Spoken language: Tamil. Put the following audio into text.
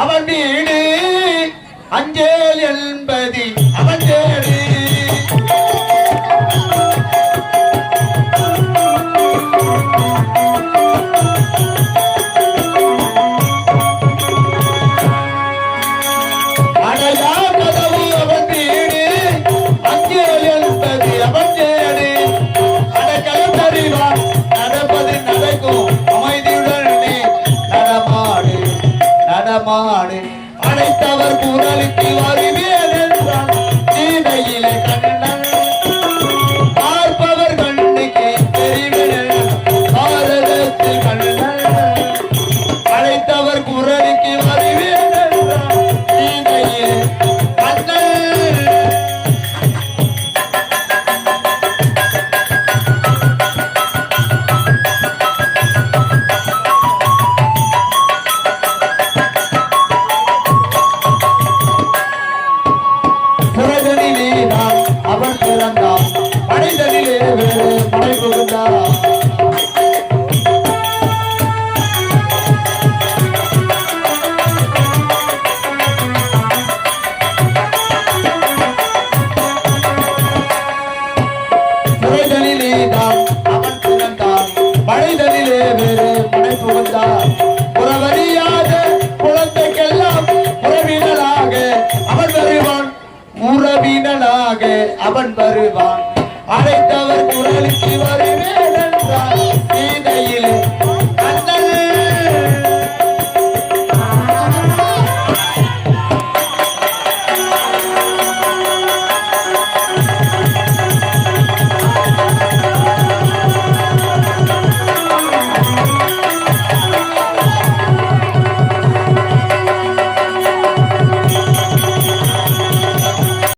அவன் வீடு அஞ்சேல் என்பதி அவன் தேடி. அடையாத மாடு. அனைத்தவர் குரலுக்கு வருவே புகுந்தான் படைதலிலே வேறு படை வேறு படை புறவறியாத குழந்தைக்கெல்லாம் அவன் வருவான். அழைத்தவர் குரலுக்கு வரும்